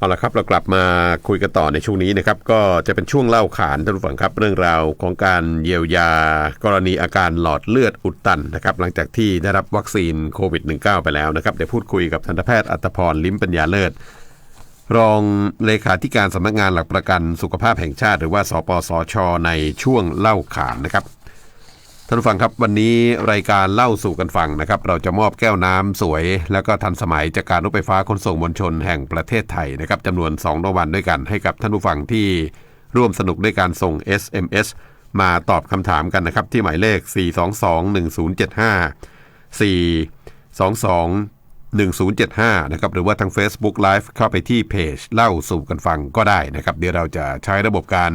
เอาละครับเรากลับมาคุยกันต่อในช่วงนี้นะครับก็จะเป็นช่วงเล่าขานท่านผู้ฟังครับเรื่องราวของการเยียวยากรณีอาการหลอดเลือดอุดตันนะครับหลังจากที่ได้รับวัคซีนโควิด -19 ไปแล้วนะครับเดี๋ยวพูดคุยกับทันตแพทย์อัตพรลิ้มปัญญาเลิศ รองเลขาธิการสำนักงานหลักประกันสุขภาพแห่งชาติ หรือว่าสปสช ในช่วงเล่าขานนะครับ ท่านผู้ฟังครับวันนี้รายการเล่าสู่กันฟังนะครับเราจะมอบแก้วน้ำสวย แล้วก็ทันสมัยจากการรถไฟฟ้าขนส่งมวลชนแห่งประเทศไทยนะครับจำนวน2รางวัลด้วยกันให้กับท่านผู้ฟังที่ร่วมสนุกด้วยการส่ง SMS มาตอบคำถามกันนะครับที่หมายเลข 4221075 4221075 นะครับหรือว่าทาง Facebook Live เข้าไปที่เพจเล่าสู่กันฟังก็ได้นะครับเดี๋ยวเราจะใช้ระบบการ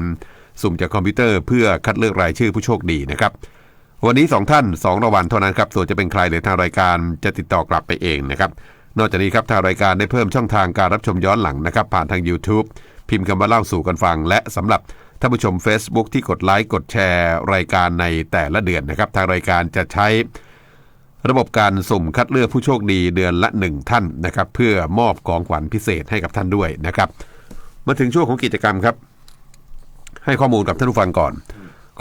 สุ่มจากคอมพิวเตอร์เพื่อคัดเลือกรายชื่อผู้โชคดีนะครับ วันนี้ 2 ท่าน 2รางวัลเท่านั้นครับ ส่วนจะเป็นใครเดี๋ยวทางรายการจะติดต่อกลับไปเองนะครับ นอกจากนี้ครับทางรายการได้เพิ่มช่องทางการรับชมย้อนหลังนะครับ ผ่านทาง YouTube พิมพ์คำว่าเล่าสู่กันฟัง และสำหรับท่านผู้ชม Facebook ที่กดไลค์กดแชร์ รายการในแต่ละเดือนนะครับ ทางรายการจะใช้ระบบการสุ่มคัดเลือกผู้โชคดีเดือนละ 1 ท่านนะครับ เพื่อมอบของขวัญพิเศษให้กับท่านด้วยนะครับ มาถึงช่วงของกิจกรรมครับ ให้ข้อมูลกับท่านผู้ฟังก่อน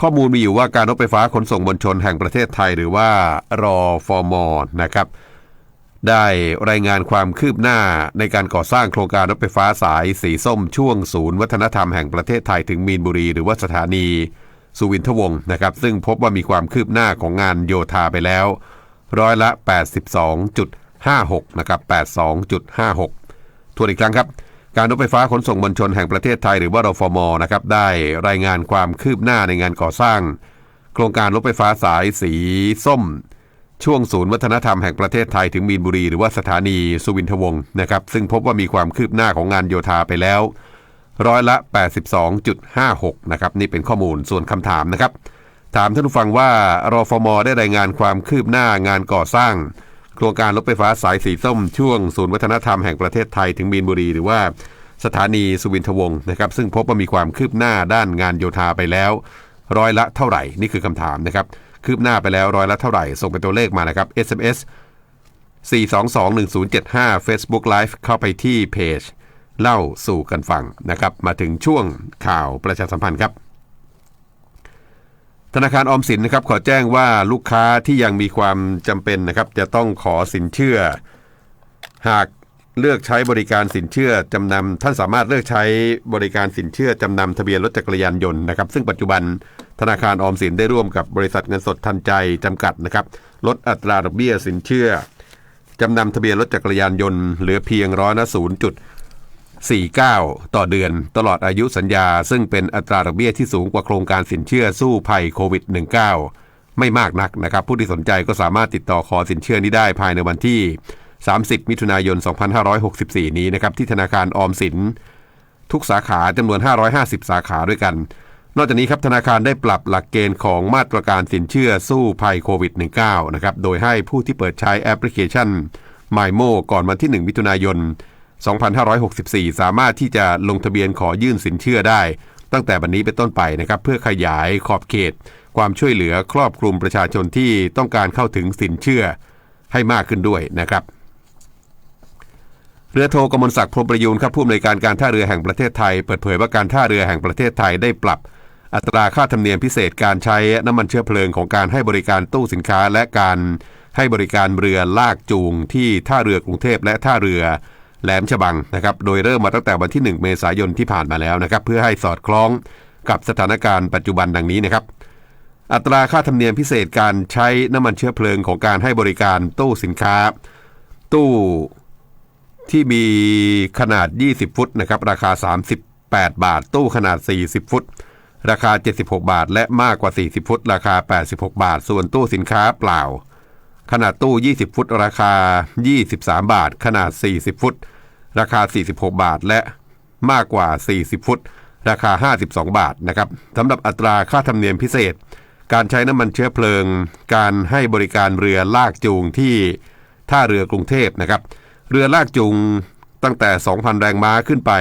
ข้อมูลมีอยู่ว่าการรถไฟฟ้าขนส่งมวลชนแห่งประเทศไทยหรือว่ารอฟอมอนะครับ ได้รายงานความคืบหน้าในการก่อสร้างโครงการรถไฟฟ้าสายสีส้มช่วงศูนย์วัฒนธรรมแห่งประเทศไทยถึงมีนบุรี หรือว่าสถานีสุวินทวงศ์นะครับ ซึ่งพบว่ามีความคืบหน้าของงานโยธาไปแล้ว ร้อยละ 82.56 นะครับ 82.56 ทวนอีกครั้งครับ การรถไฟฟ้าขนส่งมวลชนแห่งประเทศไทยหรือว่ารฟมนะครับได้รายงานความคืบหน้าในงานก่อสร้าง โครงการรถไฟฟ้าสายสีส้ม ช่วงศูนย์วัฒนธรรมแห่งประเทศไทยถึงมีนบุรี หรือว่าสถานีสุวินทวงศ์นะครับซึ่งพบว่ามีความคืบหน้าของงานโยธาไปแล้วร้อยละ 82.56 นะครับนี่เป็นข้อมูลส่วนคำถามนะครับ ถามท่านผู้ฟังว่ารฟม ได้รายงานความคืบหน้างานก่อสร้าง โครงการรถไฟฟ้าสายสีส้มช่วงศูนย์วัฒนธรรมแห่งประเทศไทยถึงมีนบุรี หรือว่าสถานีสุวินทวงศ์นะครับ ซึ่งพบว่ามีความคืบหน้าด้านงานโยธาไปแล้ว ร้อยละเท่าไหร่ นี่คือคำถามนะครับ คืบหน้าไปแล้วร้อยละเท่าไหร่ ส่งเป็นตัวเลขมานะครับ SMS 4221075 Facebook Live เข้าไปที่เพจ เล่าสู่กันฟังนะครับ มาถึงช่วงข่าวประชาสัมพันธ์ครับ ธนาคารออมสินนะครับขอแจ้งว่าลูกค้าที่ยังมีความจำเป็นนะครับจะต้องขอสินเชื่อ หากเลือกใช้บริการสินเชื่อจำนำท่านสามารถเลือกใช้บริการสินเชื่อจำนำทะเบียนรถจักรยานยนต์นะครับ ซึ่งปัจจุบันธนาคารออมสินได้ร่วมกับบริษัทเงินสดทันใจจำกัดนะครับลดอัตราดอกเบี้ยสินเชื่อจำนำทะเบียนรถจักรยานยนต์เหลือเพียงร้อยละศูนย์จุด 49 ต่อเดือนตลอดอายุสัญญา ซึ่งเป็นอัตราดอกเบี้ยที่สูงกว่าโครงการสินเชื่อสู้ภัยโควิด -19 ไม่มากนักนะครับ ผู้ที่สนใจก็สามารถติดต่อขอสินเชื่อนี้ได้ภายในวันที่ 30 มิถุนายน 2564 นี้นะครับที่ธนาคารออมสิน ทุกสาขาจำนวน 550 สาขาด้วยกัน นอกจากนี้ครับธนาคารได้ปรับหลักเกณฑ์ของมาตรการสินเชื่อสู้ภัยโควิด -19 นะครับโดยให้ผู้ที่เปิดใช้แอปพลิเคชัน MyMo ก่อนวันที่ 1 มิถุนายน 2564 สามารถที่จะลงทะเบียนขอยื่นสินเชื่อได้ ตั้งแต่บันนี้เป็นต้นไปนะครับเพื่อขยายขอบเขต ความช่วยเหลือครอบคลุมประชาชนที่ต้องการเข้าถึงสินเชื่อให้มากขึ้นด้วยนะครับเรือโทกมลศักดิ์พรมประยูนครับผู้อำนวยการการท่าเรือแห่งประเทศไทย เปิดเผยว่าการท่าเรือแห่งประเทศไทยได้ปรับ อัตราค่าธรรมเนียมพิเศษการใช้น้ำมันเชื้อเพลิงของการให้บริการตู้สินค้าและการให้บริการเรือลากจูงที่ท่าเรือกรุงเทพและท่าเรือ แหลมฉบังนะครับโดยเริ่มมาตั้งแต่วันที่ 1 เมษายนที่ผ่านมาแล้วนะครับเพื่อให้สอดคล้องกับสถานการณ์ปัจจุบันดังนี้นะครับอัตราค่าธรรมเนียมพิเศษการใช้น้ำมันเชื้อเพลิงของการให้บริการตู้สินค้า ตู้ที่มีขนาด 20 ฟุตนะครับราคา 38 บาท ตู้ขนาด 40 ฟุต ราคา 76 บาท และมากกว่า 40 ฟุต ราคา 86 บาท ส่วนตู้สินค้าเปล่า ขนาดตู้ 20 ฟุต ราคา 23 บาท ขนาด 40 ฟุต ราคา 46 บาท และมากกว่า 40 ฟุต ราคา 52 บาทนะครับสำหรับอัตราค่าธรรมเนียมพิเศษ การใช้น้ำมันเชื้อเพลิง การให้บริการเรือลากจูงที่ท่าเรือกรุงเทพนะครับ เรือลากจูงตั้งแต่ 2,000 แรงม้าขึ้นไป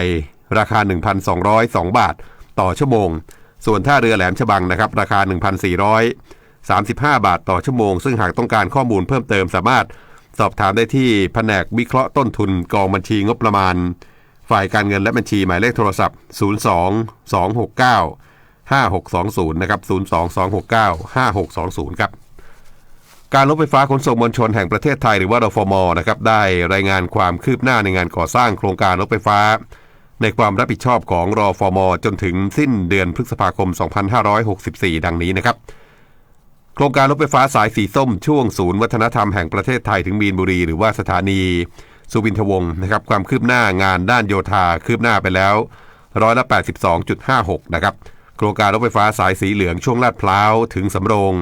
ราคา 1,202 บาท ต่อชั่วโมง ส่วนท่าเรือแหลมฉบังนะครับ ราคา 1,435 บาทต่อชั่วโมง ซึ่งหากต้องการข้อมูลเพิ่มเติมสามารถ สอบถามได้ที่แผนกวิเคราะห์ต้นทุนกองบัญชีงบประมาณ ฝ่ายการเงินและบัญชีหมายเลขโทรศัพท์ 02 269 5620 นะครับ 02 269 5620 ครับ การรถไฟฟ้าขนส่งมวลชนแห่งประเทศไทยหรือว่ารฟมนะครับได้รายงานความคืบหน้าในงานก่อสร้างโครงการรถไฟฟ้า ในความรับผิดชอบของรอฟมจนถึงสิ้นเดือนพฤษภาคม 2564 ดังนี้นะครับ โครงการรถไฟฟ้าสายสีส้มช่วงศูนย์วัฒนธรรมแห่งประเทศไทยถึงมีนบุรี หรือว่าสถานีสุวินทวงศ์นะครับความคืบหน้างานด้านโยธาคืบหน้าไปแล้วร้อยละ82.56 นะครับโครงการรถไฟฟ้าสายสีเหลืองช่วงลาดพร้าวถึงสำโรง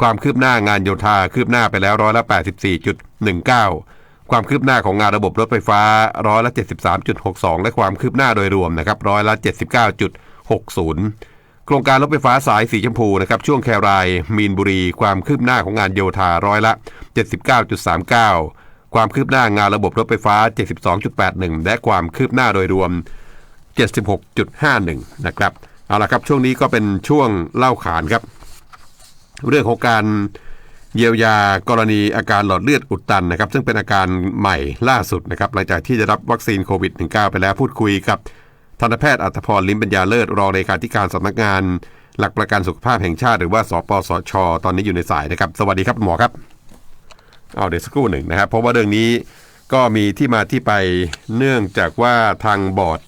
ความคืบหน้างานโยธาคืบหน้าไปแล้วร้อยละ84.19 ความคืบหน้าของงานระบบรถไฟฟ้าร้อยละ73.62 และความคืบหน้าโดยรวมนะครับร้อยละ79.60 ครงการรถไฟฟ้าสายสีชมพูนะครับช่วงแครายมีนบุรี ความคืบหน้าของงานโยธาร้อยละ 79.39 ความคืบหน้างานระบบรถไฟฟ้า 72.81 และความคืบหน้าโดยรวม 76.51 นะครับเอาละครับช่วงนี้ก็เป็นช่วงเล่าขานครับ เรื่องของการเยียวยากรณีอาการหลอดเลือดอุดตันนะครับ ซึ่งเป็นอาการใหม่ล่าสุดนะครับหลังจากที่ได้รับวัคซีนโควิด -19 ไปแล้วพูดคุยกับ ทันตแพทย์อัตพรลิมปัญญาเลิศรองเลขาธิการสำนักงาน หลักประกันสุขภาพแห่งชาติ หรือว่าสปสช ตอนนี้อยู่ในสายนะครับ สวัสดีครับหมอครับเอาเดี๋ยวสักครู่หนึ่งนะครับ เพราะว่าเรื่องนี้ก็มีที่มาที่ไปเนื่องจากว่าทางบอร์ด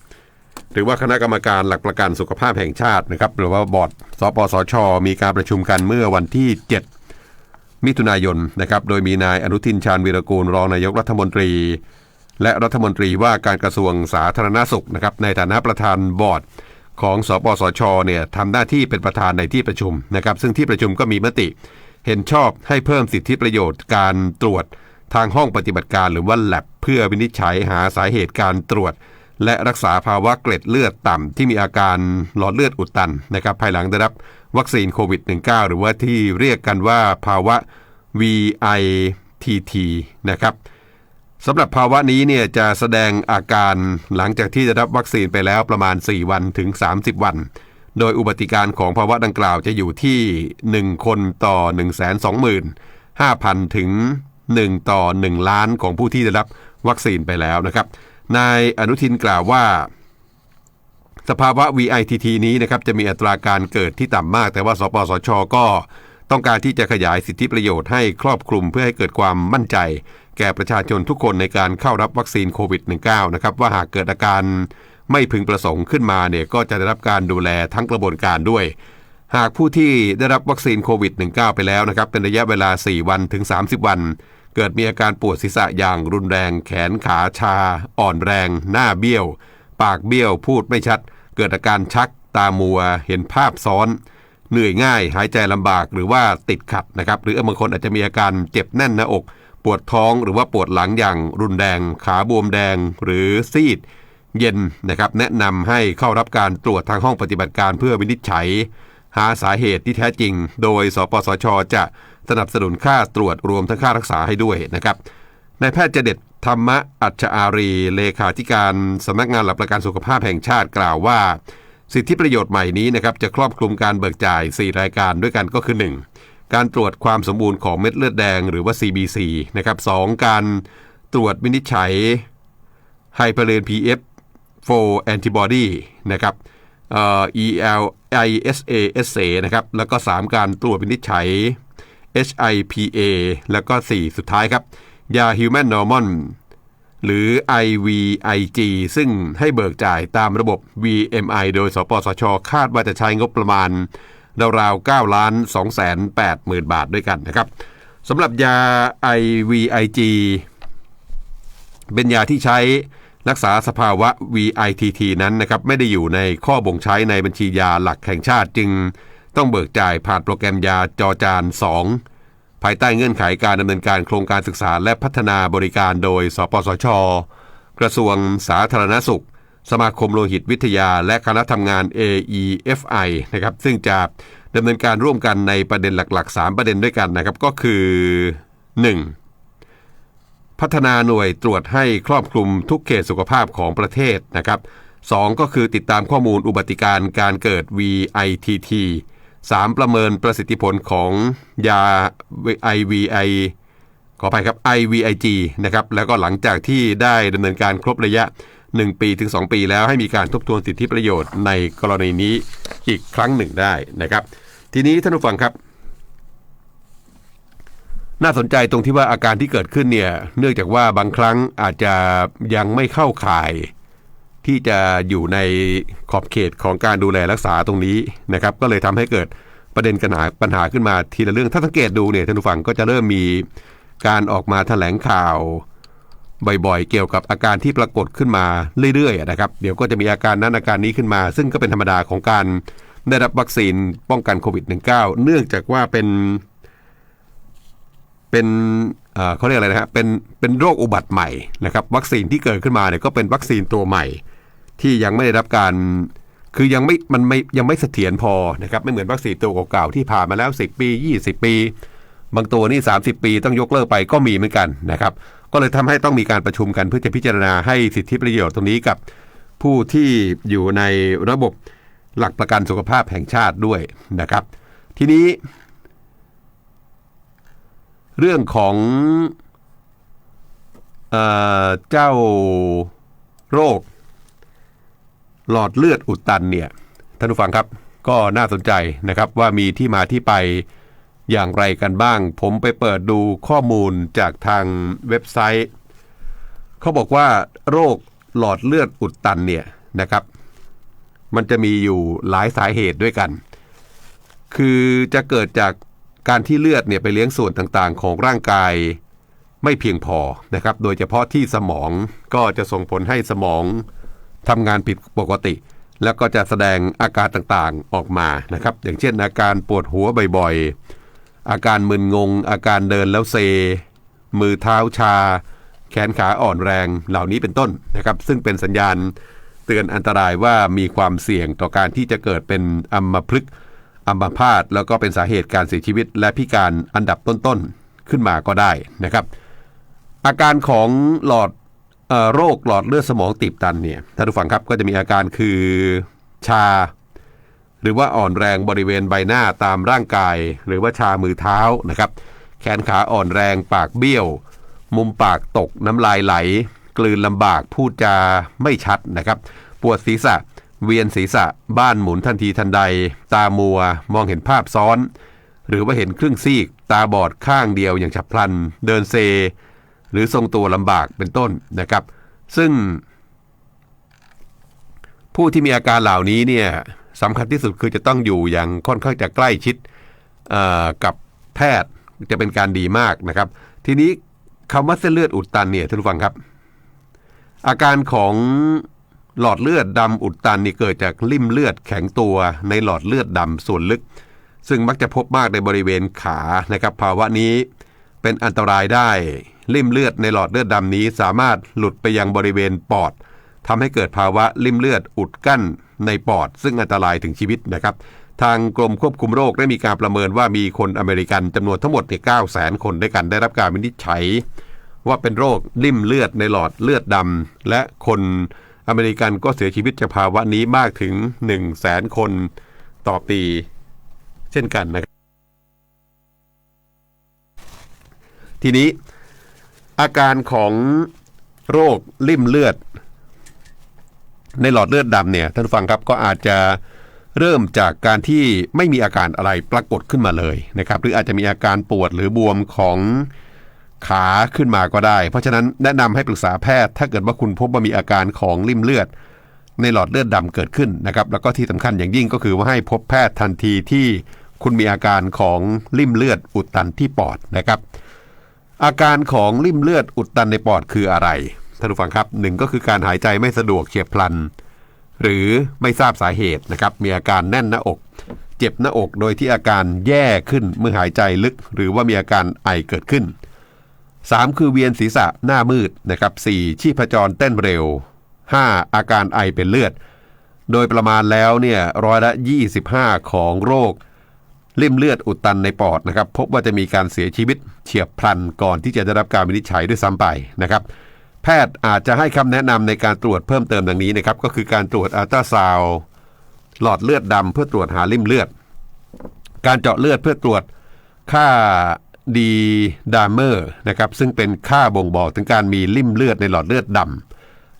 หรือว่าคณะกรรมการหลักประกันสุขภาพแห่งชาตินะครับ หรือว่าบอร์ดสปสช มีการประชุมกันเมื่อวันที่ 7 มิถุนายนนะครับ โดยมีนายอนุทินชาญวีรกูลรองนายกรัฐมนตรี และรัฐมนตรีว่าการกระทรวงสาธารณสุขนะครับในฐานะประธานบอร์ดของสปสชเนี่ยทำหน้าที่เป็นประธานในที่ประชุมนะครับ ซึ่งที่ประชุมก็มีมติ เห็นชอบให้เพิ่มสิทธิประโยชน์การตรวจทางห้องปฏิบัติการหรือว่า lab เพื่อวินิจฉัยหาสาเหตุการตรวจ และรักษาภาวะเกล็ดเลือดต่ำที่มีอาการหลอดเลือดอุดตันนะครับภายหลังได้รับวัคซีนโควิด -19 หรือว่าที่เรียกกันว่าภาวะ VITT นะครับ สำหรับภาวะนี้เนี่ยจะแสดงอาการหลังจากที่ได้รับวัคซีนไปแล้วประมาณ 4 วันถึง 30 วัน โดยอุบัติการของภาวะดังกล่าวจะอยู่ที่ 1 คนต่อ 125,000 ถึง 1 ต่อ 1 ล้านของผู้ที่ได้รับวัคซีนไปแล้วนะครับ นายอนุทินกล่าวว่า สภาวะ VITT นี้นะครับจะมีอัตราการเกิดที่ต่ำมาก แต่ว่าสปสช ก็ต้องการที่จะขยายสิทธิประโยชน์ให้ครอบคลุมเพื่อให้เกิดความมั่นใจ แก่ประชาชนทุกคนในการเข้ารับวัคซีนโควิด -19 นะครับว่าหากเกิดอาการไม่พึงประสงค์ขึ้นมาเนี่ยก็จะได้รับการดูแลทั้งกระบวนการด้วย หากผู้ที่ได้รับวัคซีนโควิด -19 ไปแล้วนะครับเป็นระยะเวลา 4 วันถึง 30 วัน เกิดมีอาการปวดศีรษะอย่างรุนแรง แขนขาชา อ่อนแรง หน้าเบี้ยว ปากเบี้ยว พูดไม่ชัด เกิดอาการชัก ตามัว เห็นภาพซ้อน เหนื่อยง่าย หายใจลำบากหรือว่าติดขัดนะครับหรือบางคนอาจจะมีอาการเจ็บแน่นหน้าอก ปวดท้องหรือว่าปวดหลังอย่างรุนแรง ขาบวมแดงหรือซีด เย็นนะครับ แนะนำให้เข้ารับการตรวจทางห้องปฏิบัติการเพื่อวินิจฉัย หาสาเหตุที่แท้จริง โดย สปสช จะสนับสนุนค่าตรวจรวมทั้งค่ารักษาให้ด้วยนะครับนายแพทย์เจเด็ดธรรมะอัจฉอารี เลขาธิการสำนักงานหลักประกันสุขภาพแห่งชาติกล่าวว่า สิทธิประโยชน์ใหม่นี้นะครับจะครอบคลุมการเบิกจ่าย 4 รายการด้วยกันก็คือ 1. การตรวจความสมบูรณ์ของเม็ดเลือดแดงหรือว่า CBC นะครับ 2. การตรวจวินิจฉัย Hyperion PF 4 antibody นะครับเอ่อ EL ISA SA นะครับ แล้วก็ 3 การตรวจวินิจฉัย HIPA แล้วก็ 4 สุดท้ายครับยา Human Normal หรือ IVIG ซึ่งให้เบิกจ่ายตามระบบ VMI โดย สปสช คาดว่าจะใช้งบประมาณ ราวๆ9ล้าน2แสน8หมื่นบาทด้วยกันนะครับสำหรับยา IVIG เป็นยาที่ใช้รักษาสภาวะ VITT นั้นนะครับไม่ได้อยู่ในข้อบ่งใช้ในบัญชียาหลักแห่งชาติจึงต้องเบิกจ่ายผ่านโปรแกรมยาจอจาน 2 ภายใต้เงื่อนไขการดำเนินการโครงการศึกษาและพัฒนาบริการโดย สปสช กระทรวงสาธารณสุข สมาคมโลหิตวิทยา และคณะทำงาน AEFI นะครับซึ่งจะดำเนินการร่วมกันในประเด็นหลัก ๆ 3 ประเด็นด้วยกันนะครับก็คือ 1. พัฒนาหน่วยตรวจให้ครอบคลุมทุกเขตสุขภาพของประเทศนะครับสองก็คือติดตามข้อมูลอุบัติการการเกิด VITT 3. ประเมินประสิทธิผลของยา IVI ขออภัยครับ IVIG นะครับแล้วก็หลังจากที่ได้ดำเนินการครบระยะ 1 ปีถึง 2 ปีแล้วให้มีการทบทวนสิทธิประโยชน์ในกรณีนี้อีกครั้งหนึ่งได้นะครับ ทีนี้ท่านผู้ฟังครับ น่าสนใจตรงที่ว่าอาการที่เกิดขึ้นเนี่ยเนื่องจากว่าบางครั้งอาจจะยังไม่เข้าข่ายที่จะอยู่ในขอบเขตของการดูแลรักษาตรงนี้นะครับ ก็เลยทำให้เกิดประเด็นปัญหาปัญหาขึ้นมาทีละเรื่องถ้าสังเกตดูเนี่ยท่านผู้ฟังก็จะเริ่มมีการออกมาแถลงข่าว บ่อยๆ เกี่ยวกับอาการที่ปรากฏขึ้นมาเรื่อยๆนะครับ เดี๋ยวก็จะมีอาการนั้นอาการนี้ขึ้นมา ซึ่งก็เป็นธรรมดาของการได้รับวัคซีนป้องกันโควิด -19 เนื่องจากว่าเป็น เป็นเขาเรียกอะไรนะฮะเป็นเป็นโรคอุบัติใหม่นะครับ วัคซีนที่เกิดขึ้นมาเนี่ยก็เป็นวัคซีนตัวใหม่ ที่ยังไม่ได้รับการคือยังไม่มันไม่ยังไม่เสถียรพอนะครับไม่เหมือนวัคซีนตัวเก่าๆที่ผ่านมาแล้ว 10 ปี 20 ปี บางตัวนี่ 30 ปีต้องยกเลิกไปก็มีเหมือนกันนะครับ ก็เลยทำให้ต้องมีการประชุมกันเพื่อจะพิจารณาให้สิทธิประโยชน์ตรงนี้กับผู้ที่อยู่ในระบบหลักประกันสุขภาพแห่งชาติด้วยนะครับ ทีนี้ เรื่องของเอเจ้าโรค หลอดเลือดอุดตันเนี่ยท่านผู้ฟังครับ ก็น่าสนใจนะครับว่ามีที่มาที่ไป อย่างไรกันบ้าง ผมไปเปิดดูข้อมูลจากทางเว็บไซต์ เขาบอกว่าโรคหลอดเลือดอุดตันเนี่ยนะครับ มันจะมีอยู่หลายสาเหตุด้วยกัน คือจะเกิดจากการที่เลือดเนี่ยไปเลี้ยงส่วนต่างๆ ของร่างกายไม่เพียงพอนะครับ โดยเฉพาะที่สมองก็จะส่งผลให้สมองทำงานผิดปกติ แล้วก็จะแสดงอาการต่างๆออกมานะครับ อย่างเช่นอาการปวดหัวบ่อยๆ อาการมึนงง อาการเดินแล้วเซ มือเท้าชา แขนขาอ่อนแรงเหล่านี้เป็นต้นนะครับ ซึ่งเป็นสัญญาณเตือนอันตรายว่ามีความเสี่ยงต่อการที่จะเกิดเป็นอัมพฤกษ์อัมพาตแล้วก็เป็นสาเหตุการเสียชีวิต และพิการอันดับต้นๆขึ้นมาก็ได้นะครับ อาการของหลอดออโรคหลอดเลือดสมองตีบตันเนี่ยท่านผู้ฟังครับก็จะมีอาการคือชา หรือว่าอ่อนแรงบริเวณใบหน้าตามร่างกาย หรือว่าชามือเท้านะครับ แขนขาอ่อนแรงปากเบี้ยว มุมปากตกน้ำลายไหล กลืนลำบากพูดจาไม่ชัดนะครับ ปวดศีรษะ เวียนศีรษะ บ้านหมุนทันทีทันใด ตามัวมองเห็นภาพซ้อน หรือว่าเห็นครึ่งซีก ตาบอดข้างเดียวอย่างฉับพลัน เดินเซ หรือทรงตัวลำบากเป็นต้นนะครับ ซึ่งผู้ที่มีอาการเหล่านี้เนี่ย สำคัญที่สุดคือจะต้องอยู่อย่างค่อนข้างจะใกล้ชิดกับแพทย์จะเป็นการดีมากนะครับ ทีนี้คำว่าเส้นเลือดอุดตันเนี่ยท่านผู้ฟังครับ อาการของหลอดเลือดดำอุดตันนี่เกิดจากริ่มเลือดแข็งตัวในหลอดเลือดดำส่วนลึก ซึ่งมักจะพบมากในบริเวณขานะครับภาวะนี้เป็นอันตรายได้ริ่มเลือดในหลอดเลือดดำนี้สามารถหลุดไปยังบริเวณปอด ทำให้เกิดภาวะริ่มเลือดอุดกั้นในปอด ซึ่งอันตรายถึงชีวิตนะครับ ทางกรมควบคุมโรคได้มีการประเมินว่ามีคนอเมริกันจำนวนทั้งหมดเนี่ย9แสนคนด้วยกันได้รับการวินิจฉัย ว่าเป็นโรคริ่มเลือดในหลอดเลือดดำและคนอเมริกันก็เสียชีวิตจากภาวะนี้มากถึง1 0 0 0 0แสนคนต่อปี เช่นกันนะครับ ทีนี้อาการของโรคริ่มเลือด ในหลอดเลือดดำเนี่ยท่านผู้ฟังครับก็อาจจะเริ่มจากการที่ไม่มีอาการอะไรปรากฏขึ้นมาเลยนะครับ หรืออาจจะมีอาการปวดหรือบวมของขาขึ้นมาก็ได้ เพราะฉะนั้นแนะนำให้ปรึกษาแพทย์ถ้าเกิดว่าคุณพบว่ามีอาการของริ่มเลือด ในหลอดเลือดดำเกิดขึ้นนะครับ แล้วก็ที่สำคัญอย่างยิ่งก็คือว่าให้พบแพทย์ทันทีที่คุณมีอาการของริ่มเลือดอุดตันที่ปอดนะครับ อาการของริ่มเลือดอุดตันในปอดคืออะไร ท่านผู้ฟังครับหนึ่งก็คือการหายใจไม่สะดวกเฉียบพลัน หรือไม่ทราบสาเหตุนะครับมีอาการแน่นหน้าอก เจ็บหน้าอกโดยที่อาการแย่ขึ้นเมื่อหายใจลึก หรือว่ามีอาการไอเกิดขึ้น 3 คือเวียนศีรษะหน้ามืดนะครับ4ชีพจรเต้นเร็ว 5 อาการไอเป็นเลือด โดยประมาณแล้วเนี่ยร้อยละ 25 ของโรคริ่มเลือดอุดตันในปอดนะครับพบว่าจะมีการเสียชีวิตเฉียบพลันก่อนที่จะได้รับการวินิจฉัยด้วยซ้ำไปนะครับ แพทย์อาจจะให้คำแนะนำในการตรวจเพิ่มเติมดังนี้นะครับ ก็คือการตรวจอัลตราซาวด์หลอดเลือดดำเพื่อตรวจหาริ่มเลือด การเจาะเลือดเพื่อตรวจค่าดีดามเมอร์นะครับซึ่งเป็นค่าบ่งบอกถึงการมีริ่มเลือดในหลอดเลือดด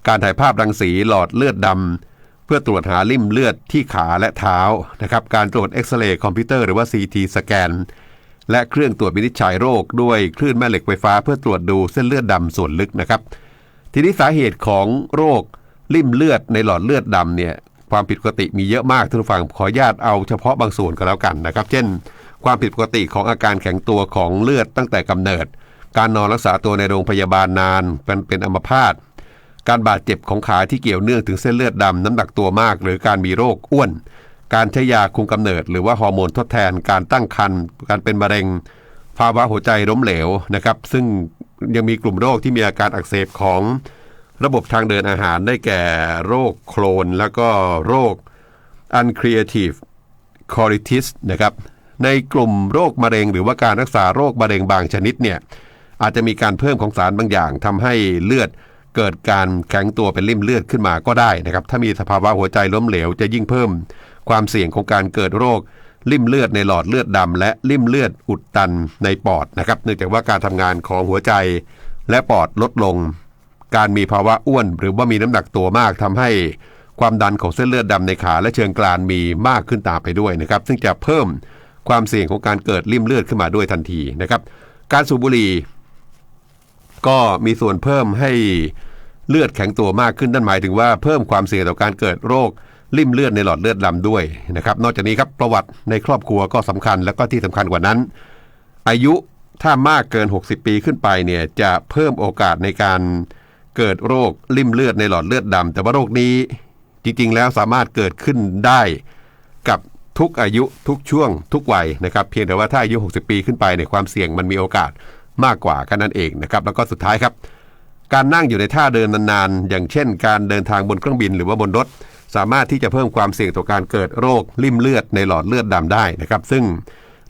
การถ่ายภาพรังสีหลอดเลือดดำเพื่อตรวจหาริ่มเลือดที่ขาและเท้านะครับการตรวจเอ็กซเรย์คอมพิวเตอร์หรือว่า CT สแกนและเครื่องตรวจวินิจฉัยโรคด้วยคลื่นแม่เหล็กไฟฟ้าเพื่อตรวจดูเส้นเลือดดำส่วนลึกนะครับ ทีนี้สาเหตุของโรคริ่มเลือดในหลอดเลือดดำเนี่ยความผิดปกติมีเยอะมากท่านผู้ฟังขออนุญาตเอาเฉพาะบางส่วนก็แล้วกันนะครับ เช่น ความผิดปกติของอาการแข็งตัวของเลือดตั้งแต่กำเนิด การนอนรักษาตัวในโรงพยาบาลนานเป็นเป็นอัมพาตการบาดเจ็บของขาที่เกี่ยวเนื่องถึงเส้นเลือดดำน้ำหนักตัวมาก หรือการมีโรคอ้วน การใช้ยาคุมกำเนิด หรือว่าฮอร์โมนทดแทน การตั้งครรภ์การเป็นมะเร็ง ภาวะหัวใจล้มเหลวนะครับ ซึ่ง ยังมีกลุ่มโรคที่มีอาการอักเสบของระบบทางเดินอาหารได้แก่โรคโคลน แล้วก็โรค uncreative colitis นะครับในกลุ่มโรคมะเร็ง หรือว่าการรักษาโรคมะเร็งบางชนิดเนี่ยอาจจะมีการเพิ่มของสารบางอย่างทำให้เลือดเกิดการแข็งตัวเป็นริ่มเลือดขึ้นมาก็ได้นะครับถ้ามีสภาวะหัวใจล้มเหลวจะยิ่งเพิ่มความเสี่ยงของการเกิดโรค ริ่มเลือดในหลอดเลือดดำและริ่มเลือดอุดตันในปอดนะครับเนื่องจากว่าการทำงานของหัวใจและปอดลดลง การมีภาวะอ้วนหรือว่ามีน้ำหนักตัวมากทำให้ความดันของเส้นเลือดดำในขาและเชิงกรานมีมากขึ้นตามไปด้วยนะครับ ซึ่งจะเพิ่มความเสี่ยงของการเกิดริ่มเลือดขึ้นมาด้วยทันทีนะครับ การสูบบุหรี่ก็มีส่วนเพิ่มให้เลือดแข็งตัวมากขึ้นนั่นหมายถึงว่าเพิ่มความเสี่ยงต่อการเกิดโรค ริ่มเลือดในหลอดเลือดดำด้วยนะครับ นอกจากนี้ครับประวัติในครอบครัวก็สำคัญแล้วก็ที่สำคัญกว่านั้น อายุถ้ามากเกิน 60 ปีขึ้นไปเนี่ยจะเพิ่มโอกาสในการเกิดโรคริ่มเลือดในหลอดเลือดดำแต่ว่าโรคนี้จริงๆ แล้วสามารถเกิดขึ้นได้กับทุกอายุทุกช่วงทุกวัยนะครับ เพียงแต่ว่าถ้าอายุ 60 ปีขึ้นไปเนี่ยความเสี่ยงมันมีโอกาสมากกว่ากันนั่นเองนะครับแล้วก็สุดท้ายครับ การนั่งอยู่ในท่าเดินนานๆ อย่างเช่น การเดินทางบนเครื่องบินหรือว่าบนรถ สามารถที่จะเพิ่มความเสี่ยงต่อการเกิดโรคริ่มเลือดในหลอดเลือดดำได้นะครับ ซึ่ง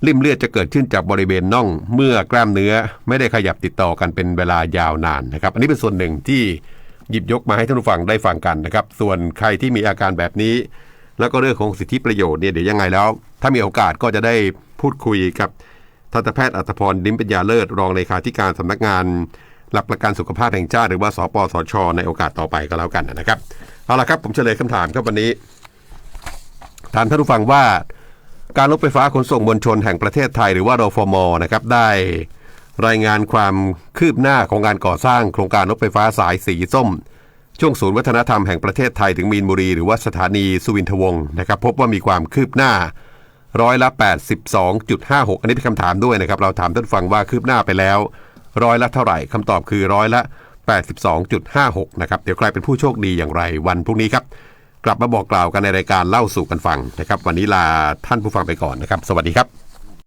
ริ่มเลือดจะเกิดขึ้นจากบริเวณน่องเมื่อกล้ามเนื้อไม่ได้ขยับติดต่อกันเป็นเวลายาวนานนะครับ อันนี้เป็นส่วนหนึ่งที่หยิบยกมาให้ท่านผู้ฟังได้ฟังกันนะครับ ส่วนใครที่มีอาการแบบนี้ แล้วก็เรื่องของสิทธิประโยชน์เนี่ยเดี๋ยวยังไงแล้ว ถ้ามีโอกาสก็จะได้พูดคุยกับทันตแพทย์อัตพรดิมปัญญาเลิศรองเลขาธิการสำนักงาน หลักประกันสุขภาพแห่งชาติหรือว่าสปสช ในโอกาสต่อไปก็แล้วกันนะครับ เอาละครับ ผมเฉลยคำถามครับวันนี้ถามท่านผู้ฟังว่าการรถไฟฟ้าขนส่งมวลชนแห่งประเทศไทยหรือว่ารฟมนะครับได้รายงานความคืบหน้าของการก่อสร้างโครงการรถไฟฟ้าสายสีส้ม ช่วงศูนย์วัฒนธรรมแห่งประเทศไทยถึงมีนบุรี หรือว่าสถานีสุวินทวงศ์นะครับ พบว่ามีความคืบหน้าร้อยละ 82.56 อันนี้เป็นคำถามด้วยนะครับ เราถามท่านฟังว่าคืบหน้าไปแล้ว ร้อยละเท่าไหร่คำตอบคือร้อยละ 82.56 นะครับ เดี๋ยวใครเป็นผู้โชคดีอย่างไรวันพรุ่งนี้ครับ กลับมาบอกกล่าวกันในรายการเล่าสู่กันฟังนะครับ วันนี้ลาท่านผู้ฟังไปก่อนนะครับ สวัสดีครับ